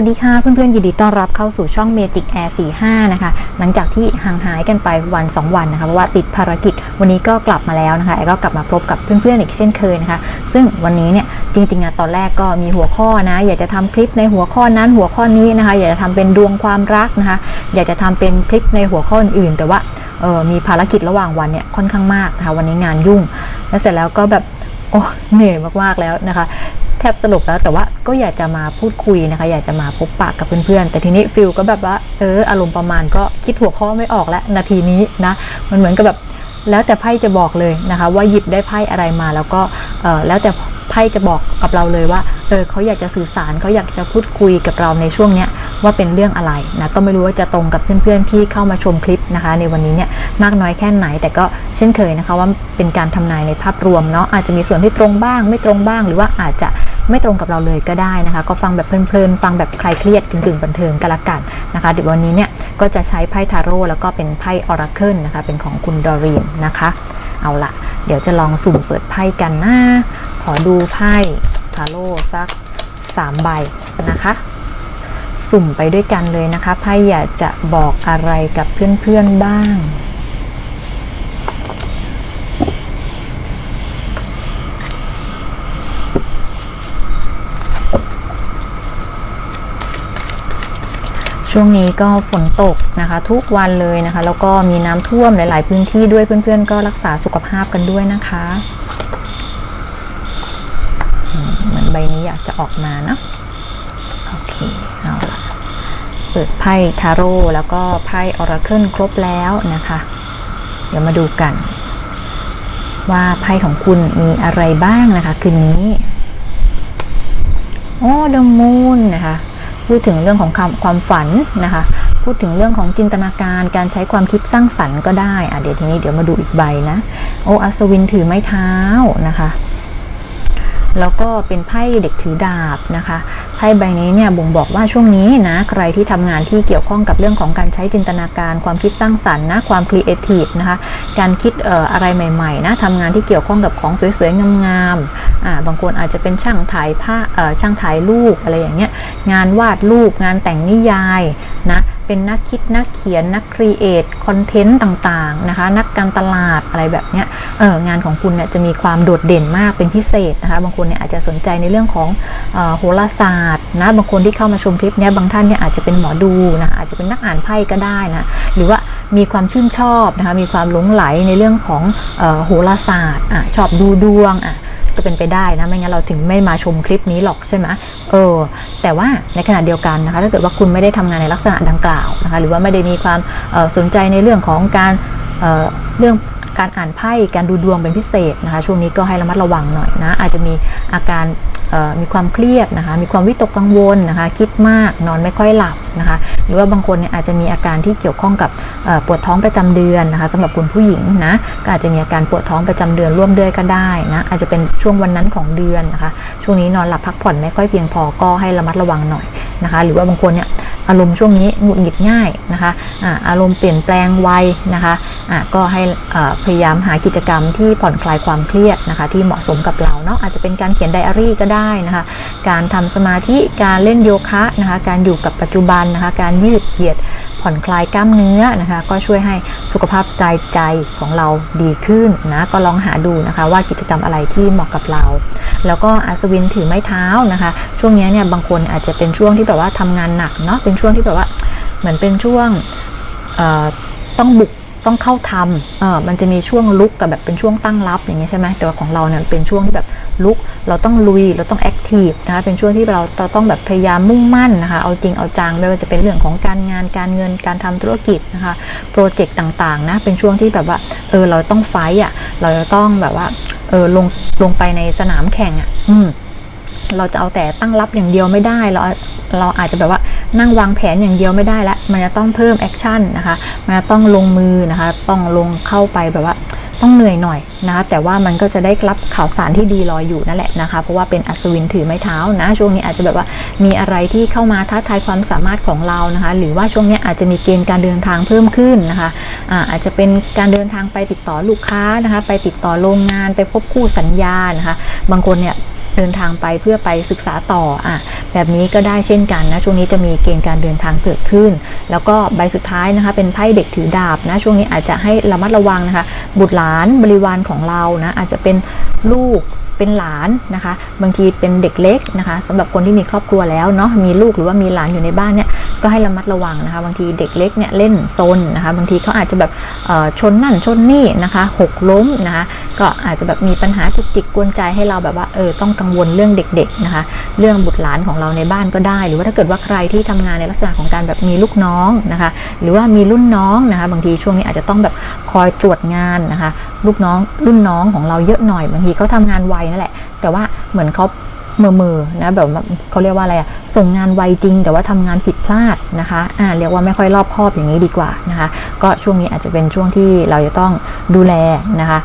วัสดีค่ะเพื่อนๆยินดีต้อนรับเข้าสู่ช่อง Magic Air 45 นะคะ หลังจากที่ห่างหายกันไปวัน 2 วันนะคะเพราะว่าติดภารกิจวันนี้ก็กลับมาแล้วนะคะแอร์ก็กลับมาพบกับเพื่อนๆอีกเช่นเคยนะคะ ซึ่งวันนี้เนี่ยจริงๆอะตอนแรกก็มีหัวข้อนะ อยากจะทำคลิปในหัวข้อนั้นหัวข้อนี้นะคะ อยากจะทำเป็นดวงความรักนะคะ อยากจะทำเป็นคลิปในหัวข้ออื่นๆแต่ว่าเออมีภารกิจระหว่างวันเนี่ยค่อนข้างมากนะคะวันนี้งานยุ่ง แล้วเสร็จแล้วก็แบบโอ้เหนื่อยมากๆแล้วนะคะแทบสรุปแล้วแต่ว่า ก็อยากจะมาพูดคุยนะคะ อยากจะมาพบปะกับเพื่อนๆ แต่ทีนี้ฟิลก็แบบว่าเอออารมณ์ประมาณก็คิดหัวข้อไม่ออกแล้วนาทีนี้นะมันเหมือนกับแบบแล้วแต่ไพ่จะบอกเลยนะคะ ว่าหยิบได้ไพ่อะไรมาแล้วก็เออแล้วแต่ไพ่จะบอกกับเราเลยว่าเออเขาอยากจะสื่อสารเขาอยากจะพูดคุยกับเราในช่วงเนี้ยว่าเป็นเรื่องอะไรนะก็ไม่รู้ว่าจะตรงกับเพื่อนๆที่เข้ามาชมคลิปนะคะ ในวันนี้เนี่ยมากน้อยแค่ไหน แต่ก็เช่นเคยนะคะว่าเป็นการทำนายในภาพรวมเนาะอาจจะมีส่วนที่ตรงบ้าง ไม่ตรงบ้าง หรือว่าอาจจะ ไม่ตรงกับเราเลยก็ได้นะคะ ก็ฟังแบบเพลินๆฟังแบบใคลายเครียดกึ่งๆบันเทิงกันละกันนะคะเดี๋ยววันนี้เนี่ยก็จะใช้ไพ่ทาโร่แล้วก็เป็นไพ่ออราเคิลนะคะ เป็นของคุณดอรีนนะคะ เอาละเดี๋ยวจะลองสุ่มเปิดไพ่กันนะขอดูไพ่ทาโร่สัก3ใบนะคะสุ่มไปด้วยกันเลยนะคะไพ่อยากจะบอกอะไรกับเพื่อนๆบ้าง ช่วงนี้ก็ฝนตกนะคะ ทุกวันเลยนะคะ แล้วก็มีน้ำท่วมหลาย ๆ พื้นที่ด้วยเพื่อน ๆ ก็รักษาสุขภาพกันด้วยนะคะเหมือนใบนี้อยากจะออกมาเนะโอเคเอาละเปิดไพ่ทาโร่แล้วก็ไพ่ออราเคิลครบแล้วนะคะ เดี๋ยวมาดูกัน ว่าไพ่ของคุณมีอะไรบ้างนะคะ คืนนี้ โอ้ดมูนนะคะ พูดถึงเรื่องของความความฝันนะคะ พูดถึงเรื่องของจินตนาการการใช้ความคิดสร้างสรรค์ก็ได้อะเดี๋ยวทีนี้เดี๋ยวมาดูอีกใบนะ โออัศวินถือไม้เท้านะคะ แล้วก็เป็นไพ่เด็กถือดาบนะคะไพ่ใบนี้เนี่ยบ่งบอกว่าช่วงนี้นะใครที่ทำงานที่เกี่ยวข้องกับเรื่องของการใช้จินตนาการ ความคิดสร้างสรรค์นะความครีเอทีฟนะคะการคิดอออะไรใหม่ๆนะทำงานที่เกี่ยวข้องกับของสวยๆงามๆอ่าบางคนอาจจะเป็นช่างถ่ายภาพช่างถ่ายรูปอะไรอย่างเงี้ยงานวาดรูปงานแต่งนิยายนะ เป็นนักคิดนักเขียนนักครีเอทคอนเทนต์ต่างๆนะคะ นักการตลาดอะไรแบบเนี้ยเอองานของคุณเนี่ยจะมีความโดดเด่นมากเป็นพิเศษนะคะ บางคนเนี่ยอาจจะสนใจในเรื่องของออโหราศาสตร์นะบางคนที่เข้ามาชมคลิปเนี้ยบางท่านเนี่ยอาจจะเป็นหมอดูนะคะอาจจะเป็นนักอ่านไพ่ก็ได้นะหรือว่ามีความชื่นชอบนะคะมีความหลงไหลในเรื่องของออโหราศาสตร์อะชอบดูดวงอะ ก็เป็นไปได้นะไม่งั้นเราถึงไม่มาชมคลิปนี้หรอกใช่ไหมเออ แต่ว่าในขณะเดียวกันนะคะ ถ้าเกิดว่าคุณไม่ได้ทำงานในลักษณะดังกล่าวนะคะ หรือว่าไม่ได้มีความสนใจในเรื่องของการเเรื่องการอ่านไพ่การดูดวงเป็นพิเศษนะคะ ช่วงนี้ก็ให้ระมัดระวังหน่อยนะ อาจจะมีอาการ มีความเครียดนะคะ มีความวิตกกังวลนะคะ คิดมากนอนไม่ค่อยหลับนะคะ หรือว่าบางคนเนี่ยอาจจะมีอาการที่เกี่ยวข้องกับปวดท้องประจำเดือนนะคะสำหรับคุณผู้หญิงนะก็อาจจะมีอาการปวดท้องประจำเดือนร่วมด้วยก็ได้นะอาจจะเป็นช่วงวันนั้นของเดือนนะคะ ช่วงนี้นอนหลับพักผ่อนไม่ค่อยเพียงพอก็ให้ระมัดระวังหน่อยนะคะ หรือว่าบางคนเนี่ย อารมณ์ช่วงนี้หงุดหงิดง่ายนะคะอาอารมณ์เปลี่ยนแปลงไวนะคะะก็ให้พยายามหากิจกรรมที่ผ่อนคลายความเครียดนะคะที่เหมาะสมกับเราเนาะอาจจะเป็นการเขียนไดอารี่ก็ได้นะคะการทำสมาธิการเล่นโยคะนะคะการอยู่กับปัจจุบันนะคะการยืดเหยียด ผ่อนคลายกล้ามเนื้อนะคะ ก็ช่วยให้สุขภาพใจใจของเราดีขึ้นนะก็ลองหาดูนะคะ ว่ากิจกรรมอะไรที่เหมาะกับเรา แล้วก็อัศวินถือไม้เท้านะคะ ช่วงนี้เนี่ยบางคนอาจจะเป็นช่วงที่แบบว่าทำงานหนักเนาะเป็นช่วงที่แบบว่าเหมือนเป็นช่วงต้องบุกต้องเข้าทำเออมันจะมีช่วงลุกกับแบบเป็นช่วงตั้งรับอย่างเงี้ยใช่ไหมแต่ว่าของเราเนี่ยเป็นช่วงที่แบบ ลุก เราต้องลุย เราต้องแอคทีฟนะคะ เป็นช่วงที่เราต้องแบบพยายามมุ่งมั่นนะคะ เอาจริงเอาจัง ไม่ว่าจะเป็นเรื่องของการงาน การเงิน การทำธุรกิจนะคะ โปรเจกต์ต่างๆนะ เป็นช่วงที่แบบว่า เออ เราต้องไฟต์อะ เราจะต้องแบบว่า เออ ลง ลงไปในสนามแข่งอะ อืมเราจะเอาแต่ตั้งรับอย่างเดียวไม่ได้ เราเราอาจจะแบบว่านั่งวางแผนอย่างเดียวไม่ได้แล้วมันจะต้องเพิ่มแอคชั่นนะคะ มันจะต้องลงมือนะคะ ต้องลงเข้าไปแบบว่า ต้องเหนื่อยหน่อยนะคะแต่ว่ามันก็จะได้รับข่าวสารที่ดีรอยอยู่นั่นแหละนะคะ เพราะว่าเป็นอัศวินถือไม้เท้านะ ช่วงนี้อาจจะแบบว่ามีอะไรที่เข้ามาท้าทายความสามารถของเรานะคะ หรือว่าช่วงนี้อาจจะมีเกณฑ์การเดินทางเพิ่มขึ้นนะคะอาอาจจะเป็นการเดินทางไปติดต่อลูกค้านะคะ ไปติดต่อโรงงาน ไปพบคู่สัญญานะคะ บางคนเนี่ย เดินทางไปเพื่อไปศึกษาต่ออะแบบนี้ก็ได้เช่นกันนะช่วงนี้จะมีเกณฑ์การเดินทางเกิดขึ้น แล้วก็ใบสุดท้ายนะคะเป็นไพ่เด็กถือดาบนะช่วงนี้อาจจะให้ระมัดระวังนะคะ บุตรหลานบริวารของเรานะอาจจะเป็นลูกเป็นหลานนะคะ บางทีเป็นเด็กเล็กนะคะสำหรับคนที่มีครอบครัวแล้วเนาะมีลูกหรือว่ามีหลานอยู่ในบ้านเนี่ย ก็ให้ระมัดระวังนะคะ บางทีเด็กเล็กเนี่ยเล่นโซนนะคะ บางทีเขาอาจจะแบบเอ่อชนนั่นชนนี่นะคะหกล้มนะคะ ก็อาจจะแบบมีปัญหาจุกจิกกวนใจให้เราแบบว่าเออต้องกังวลเรื่องเด็กๆนะคะ เรื่องบุตรหลานของเราในบ้านก็ได้ หรือว่าถ้าเกิดว่าใครที่ทำงานในลักษณะของการแบบมีลูกน้องนะคะ หรือว่ามีรุ่นน้องนะคะ บางทีช่วงนี้อาจจะต้องแบบคอยตรวจงานนะคะ ลูกน้องรุ่นน้องของเราเยอะหน่อย บางทีเขาทำงานไวนั่นแหละ แต่ว่าเหมือนเขา เมื่อมือนะแบบเขาเรียกว่าอะไรอะส่งงานไวจริง แต่ว่าทำงานผิดพลาดนะคะอ่าเรียกว่าไม่ค่อยรอบคอบอย่างนี้ดีกว่านะคะ ก็ช่วงนี้อาจจะเป็นช่วงที่เราจะต้องดูแลนะคะ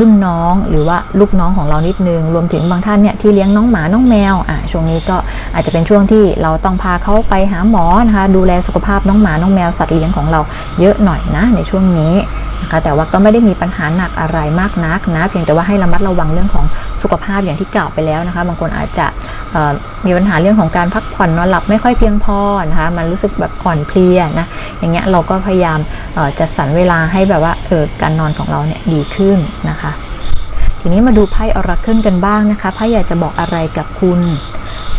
รุ่นน้องหรือว่าลูกน้องของเรานิดนึง รวมถึงบางท่านเนี่ยที่เลี้ยงน้องหมาน้องแมวอะช่วงนี้ก็อาจจะเป็นช่วงที่เราต้องพาเขาไปหาหมอนะคะดูแลสุขภาพน้องหมาน้องแมวสัตว์เลี้ยงของเราเยอะหน่อยนะในช่วงนี้นะคะแต่ว่าก็ไม่ได้มีปัญหาหนักอะไรมากนักนะ เพียงแต่ว่าให้ระมัดระวังเรื่องของ สุขภาพอย่างที่กล่าวไปแล้วนะคะ บางคนอาจจะมีปัญหาเรื่องของการพักผ่อนนอนหลับไม่ค่อยเพียงพอนะคะมันรู้สึกแบบอ่อนเพลียนะอย่างเงี้ยเราก็พยายามจัดสรรเวลาให้แบบว่าเออการนอนของเราเนี่ยดีขึ้นนะคะ ทีนี้มาดูไพ่ออราเคิลกันบ้างนะคะไพ่อยากจะบอกอะไรกับคุณ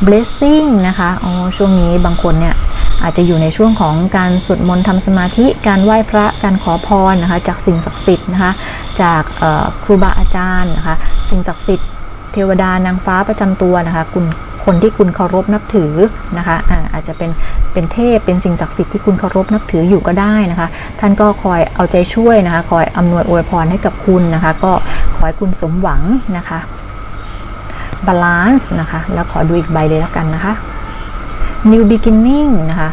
blessing นะคะอ๋อช่วงนี้บางคนเนี่ยอาจจะอยู่ในช่วงของการสวดมนต์ทำสมาธิ การไหว้พระ การขอพรนะคะ จากสิ่งศักดิ์สิทธิ์นะคะ จากครูบาอาจารย์นะคะ สิ่งศักดิ์สิทธิ์ เทวดานางฟ้าประจำตัวนะคะคุณคนที่คุณเคารพนับถือนะคะอาอาจจะเป็นเป็นเทพเป็นสิ่งศักดิ์สิทธิ์ที่คุณเคารพนับถืออยู่ก็ได้นะคะ ท่านก็คอยเอาใจช่วยนะคะ คอยอำนวยอวยพรให้กับคุณนะคะ ก็ขอให้คุณสมหวังนะคะบาลานซ์นะคะ แล้วขอดูอีกใบเลยแล้วกันนะคะ new beginning นะคะ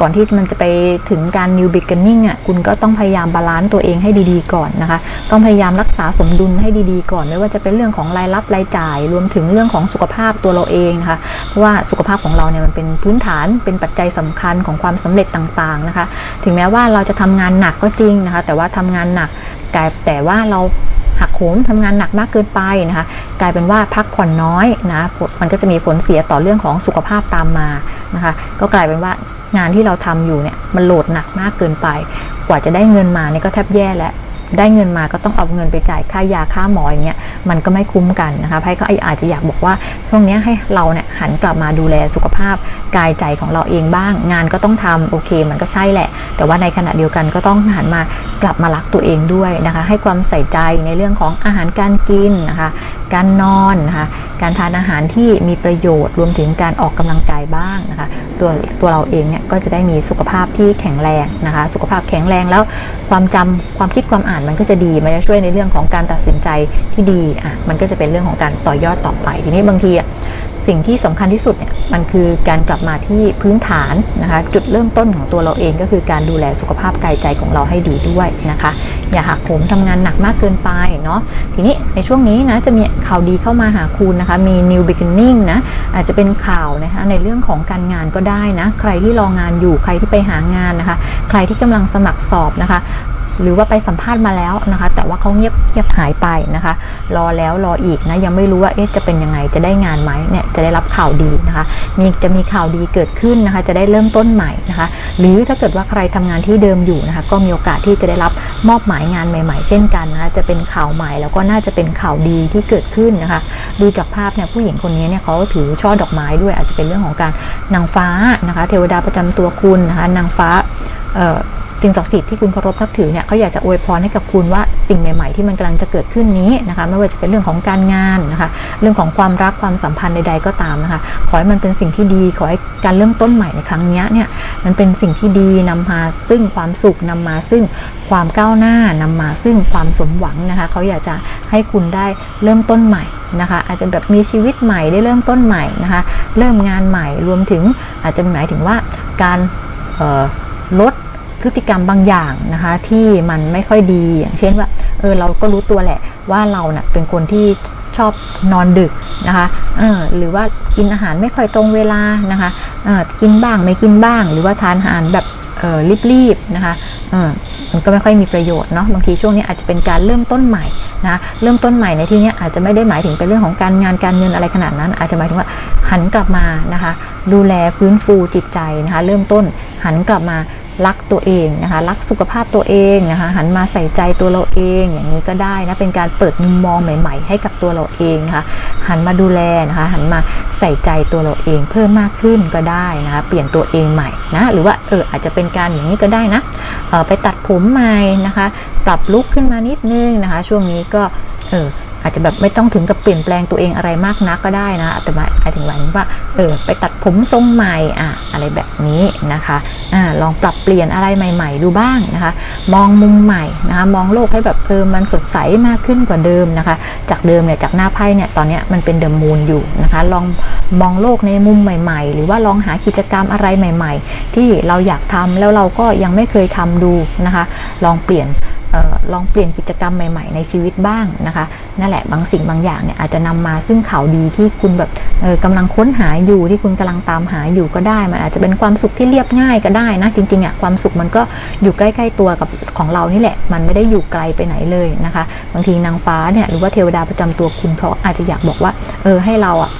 ก่อนที่มันจะไปถึงการ new beginning อะคุณก็ต้องพยายามบาลานซ์ตัวเองให้ดีๆก่อนนะคะ ต้องพยายามรักษาสมดุลให้ดีๆก่อน ไม่ว่าจะเป็นเรื่องของรายรับรายจ่าย รวมถึงเรื่องของสุขภาพตัวเราเองนะคะเพราะว่าสุขภาพของเราเนี่ยมันเป็นพื้นฐานเป็นปัจจัยสำคัญของความสำเร็จต่างๆนะคะ ถึงแม้ว่าเราจะทำงานหนักก็จริงนะคะ แต่ว่าทำงานหนักแต่แต่ว่าเรา หักโหมทำงานหนักมากเกินไปนะคะกลายเป็นว่าพักผ่อนน้อยนะมันก็จะมีผลเสียต่อเรื่องของสุขภาพตามมานะคะก็กลายเป็นว่างานที่เราทำอยู่เนี่ยมันโหลดหนักมากเกินไป กว่าจะได้เงินมาเนี่ยก็แทบแย่แล้ว ได้เงินมาก็ต้องเอาเงินไปจ่ายค่ายาค่าหมออย่างเงี้ยมันก็ไม่คุ้มกันนะคะไพ่ก็อาจจะอยากบอกว่าช่วงนี้ให้เราเนี่ยหันกลับมาดูแลสุขภาพกายใจของเราเองบ้าง งานก็ต้องทำโอเค มันก็ใช่แหละ แต่ว่าในขณะเดียวกันก็ต้องหันมากลับมารักตัวเองด้วยนะคะ ให้ความใส่ใจในเรื่องของอาหารการกินนะคะ การนอนนะคะ การทานอาหารที่มีประโยชน์ รวมถึงการออกกำลังกายบ้างนะคะ ตัวตัวเราเองเนี่ยก็จะได้มีสุขภาพที่แข็งแรงนะคะ สุขภาพแข็งแรงแล้วความจำความคิดความอ่านมันก็จะดีมันจะช่วยในเรื่องของการตัดสินใจที่ดีอะมันก็จะเป็นเรื่องของการต่อยอดต่อไปทีนี้บางทีอะ สิ่งที่สำคัญที่สุดเนี่ยมันคือการกลับมาที่พื้นฐานนะคะ จุดเริ่มต้นของตัวเราเองก็คือการดูแลสุขภาพกายใจของเราให้ดีด้วยนะคะ อย่าหักโหมทำงานหนักมากเกินไปเนาะทีนี้ในช่วงนี้นะจะมีข่าวดีเข้ามาหาคุณนะคะ มี new beginning นะอาจจะเป็นข่าวนะคะในเรื่องของการงานก็ได้นะ ใครที่รองานอยู่ใครที่ไปหางานนะคะ ใครที่กำลังสมัครสอบนะคะ หรือว่าไปสัมภาษณ์มาแล้วนะคะ แต่ว่าเขาเงียบเงียบหายไปนะคะ รอแล้วรออีกนะยังไม่รู้ว่าเอ๊ะจะเป็นยังไงจะได้งานไหมเนี่ยจะได้รับข่าวดีนะคะมีจะมีข่าวดีเกิดขึ้นนะคะ จะได้เริ่มต้นใหม่นะคะ หรือถ้าเกิดว่าใครทำงานที่เดิมอยู่นะคะ ก็มีโอกาสที่จะได้รับมอบหมายงานใหม่ ๆ เช่นกันนะคะจะเป็นข่าวใหม่แล้วก็น่าจะเป็นข่าวดีที่เกิดขึ้นนะคะ ดูจากภาพเนี่ยผู้หญิงคนนี้เนี่ยเขาถือช่อดอกไม้ด้วยอาจจะเป็นเรื่องของการนางฟ้านะคะ เทวดาประจำตัวคุณนะคะนางฟ้าเอ่อ สิ่งศักดิ์สิทธิ์ที่คุณเคารพนับถือเนี่ยเขาอยากจะอวยพรให้กับคุณว่าสิ่งใหม่ ๆ ที่มันกำลังจะเกิดขึ้นนี้นะคะไม่ว่าจะเป็นเรื่องของการงานนะคะเรื่องของความรักความสัมพันธ์ใด ๆ ก็ตามนะคะขอให้มันเป็นสิ่งที่ดีขอให้การเริ่มต้นใหม่ในครั้งนี้เนี่ยมันเป็นสิ่งที่ดีนำมาซึ่งความสุขนำมาซึ่งความก้าวหน้านำมาซึ่งความสมหวังนะคะเขาอยากจะให้คุณได้เริ่มต้นใหม่นะคะอาจจะแบบมีชีวิตใหม่ได้เริ่มต้นใหม่นะคะเริ่มงานใหม่รวมถึงอาจจะหมายถึงว่าการลด พฤติกรรมบางอย่างนะคะที่มันไม่ค่อยดีอย่างเช่นว่าเออเราก็รู้ตัวแหละว่าเราเนะ่ะเป็นคนที่ชอบนอนดึกนะคะเออหรือว่ากินอาหารไม่ค่อยตรงเวลานะคะเออกินบ้างไม่กินบ้าง หรือว่าทานอาหารแบบเออรีบๆนะคะเออมันก็ไม่ค่อยมีประโยชน์เนาะบางทีช่วงนี้อาจจะเป็นการเริ่มต้นใหม่นะเริ่มต้นใหม่ในที่นี้อาจจะไม่ได้หมายถึงเป็นเรื่องของการงานการเงินอะไรขนาดนั้น อาจจะหมายถึงว่าหันกลับมานะคะ ดูแลฟื้นฟูจิตใจนะคะ เริ่มต้นหันกลับมา รักตัวเองนะคะ รักสุขภาพตัวเองนะคะ หันมาใส่ใจตัวเราเอง อย่างนี้ก็ได้นะเป็นการเปิดมุมมองใหม่ ๆ ให้กับตัวเราเองนะคะ หันมาดูแลนะคะ หันมาใส่ใจตัวเราเองเพิ่มมากขึ้นก็ได้นะคะ เปลี่ยนตัวเองใหม่นะหรือว่าเอออาจจะเป็นการอย่างนี้ก็ได้นะเออไปตัดผมใหม่นะคะปรับลุคขึ้นมานิดนึงนะคะ ช่วงนี้ก็เออ อาจจะแบบไม่ต้องถึงกับเปลี่ยนแปลงตัวเองอะไรมากนักก็ได้นะแต่หมายหมายถึงว่าเออไปตัดผมทรงใหม่อะอะไรแบบนี้นะคะอ่าลองปรับเปลี่ยนอะไรใหม่ ๆ ดูบ้างนะคะ มองมุมใหม่นะคะมองโลกให้แบบเออมันสดใสมากขึ้นกว่าเดิมนะคะ จากเดิมเนี่ยจากหน้าไพ่เนี่ยตอนเนี้ยมันเป็นเดอะมูนอยู่นะคะ ลองมองโลกในมุมใหม่ ๆ หรือว่าลองหากิจกรรมอะไรใหม่ ๆ ที่เราอยากทำแล้วเราก็ยังไม่เคยทำดูนะคะ ลองเปลี่ยน ออลองเปลี่ยนกิจกรรมใหม่ๆ ในชีวิตบ้างนะคะ นั่นแหละบางสิ่งบางอย่างเนี่ยอาจจะนำมาซึ่งข่าวดีที่คุณแบบเออกำลังค้นหาอยู่ที่คุณกำลังตามหาอยู่ก็ได้ มันอาจจะเป็นความสุขที่เรียบง่ายก็ได้นะ จริงๆอะความสุขมันก็อยู่ใกล้ๆตัวกับของเรานี่แหละ มันไม่ได้อยู่ไกลไปไหนเลยนะคะ บางทีนางฟ้าเนี่ยหรือว่าเทวดาประจำตัวคุณเขาอาจจะอยากบอกว่าเออให้เราอะ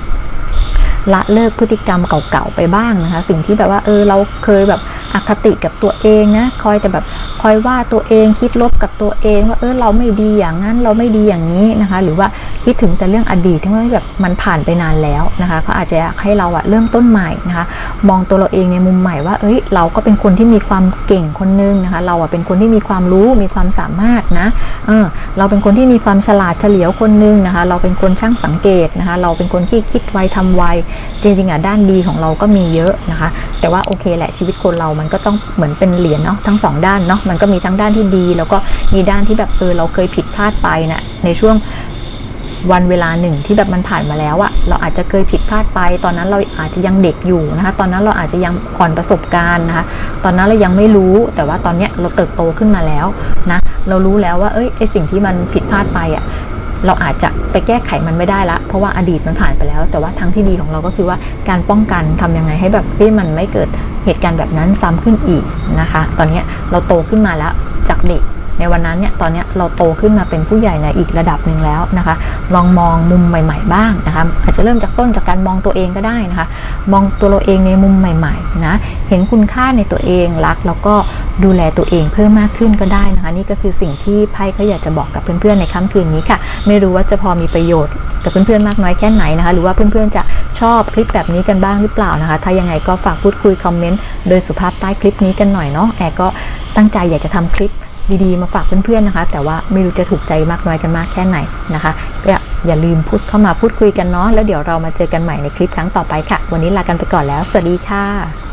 ละเลิกพฤติกรรมเก่าๆไปบ้างนะคะ สิ่งที่แบบว่าเออเราเคยแบบ อคติกับตัวเองนะคอยแต่แบบคอยว่าตัวเองคิดลบกับตัวเอง ว่าเออเราไม่ดีอย่างนั้นเราไม่ดีอย่างนี้นะคะ หรือว่าคิดถึงแต่เรื่องอดีตที่มันแบบมันผ่านไปนานแล้วนะคะเขาอาจจะให้เราอะเริ่มต้นใหม่นะคะ มองตัวเราเองในมุมใหม่ว่า เอ้ยเราก็เป็นคนที่มีความเก่งคนนึงนะคะ เราอะเป็นคนที่มีความรู้มีความสามารถนะเออเราเป็นคนที่มีความฉลาดเฉลียวคนนึงนะคะ เราเป็นคนช่างสังเกตนะคะ เราเป็นคนที่คิดไวทำไวจริงๆอะด้านดีของเราก็มีเยอะนะคะ แต่ว่าโอเคแหละชีวิตคนเรามันก็ต้องเหมือนเป็นเหรียญเนาะทั้งสองด้านเนาะมันก็มีทั้งด้านที่ดี แล้วก็มีด้านที่แบบเออเราเคยผิดพลาดไปนะในช่วงวันเวลาหนึ่งที่แบบมันผ่านมาแล้วอะเราอาจจะเคยผิดพลาดไป ตอนนั้นเราอาจจะยังเด็กอยู่นะคะ ตอนนั้นเราอาจจะยังอ่อนประสบการณ์นะคะ ตอนนั้นเรายังไม่รู้ แต่ว่าตอนเนี้ยเราเติบโตขึ้นมาแล้วนะ เรารู้แล้วว่า เอ้ยไอสิ่งที่มันผิดพลาดไปอะเราอาจจะไปแก้ไขมันไม่ได้ละ เพราะว่าอดีตมันผ่านไปแล้ว แต่ว่าทางที่ดีของเราก็คือว่าการป้องกันทำยังไงให้แบบที่มันไม่เกิด เหตุการณ์แบบนั้นซ้ำขึ้นอีกนะคะ ตอนนี้เราโตขึ้นมาแล้วจากเด็กในวันนั้นเนี่ยตอนนี้เราโตขึ้นมาเป็นผู้ใหญ่ในอีกระดับหนึ่งแล้วนะคะ ลองมองมุมใหม่ ๆ บ้างนะคะอาจจะเริ่มจากต้นจากการมองตัวเองก็ได้นะคะ มองตัวเราเองในมุมใหม่ๆนะเห็นคุณค่าในตัวเองรัก แล้วก็ดูแลตัวเองเพิ่มมากขึ้นก็ได้นะคะ นี่ก็คือสิ่งที่ไพ่เขาอยากจะบอกกับเพื่อนๆในค่ำคืนนี้ค่ะ ไม่รู้ว่าจะพอมีประโยชน์กับเพื่อนๆมากน้อยแค่ไหนนะคะ หรือว่าเพื่อนๆจะ ชอบคลิปแบบนี้กันบ้างหรือเปล่านะคะ ถ้ายังไงก็ฝากพูดคุยคอมเมนต์โดยสุภาพใต้คลิปนี้กันหน่อยเนาะแอร์ก็ตั้งใจอยากจะทำคลิปดีๆ มาฝากเพื่อนๆนะคะ แต่ว่าไม่รู้จะถูกใจมากน้อยกันมากแค่ไหนนะคะก็อย่าลืมพูดเข้ามาพูดคุยกันเนาะแล้วเดี๋ยวเรามาเจอกันใหม่ในคลิปครั้งต่อไปค่ะ วันนี้ลากันไปก่อนแล้ว สวัสดีค่ะ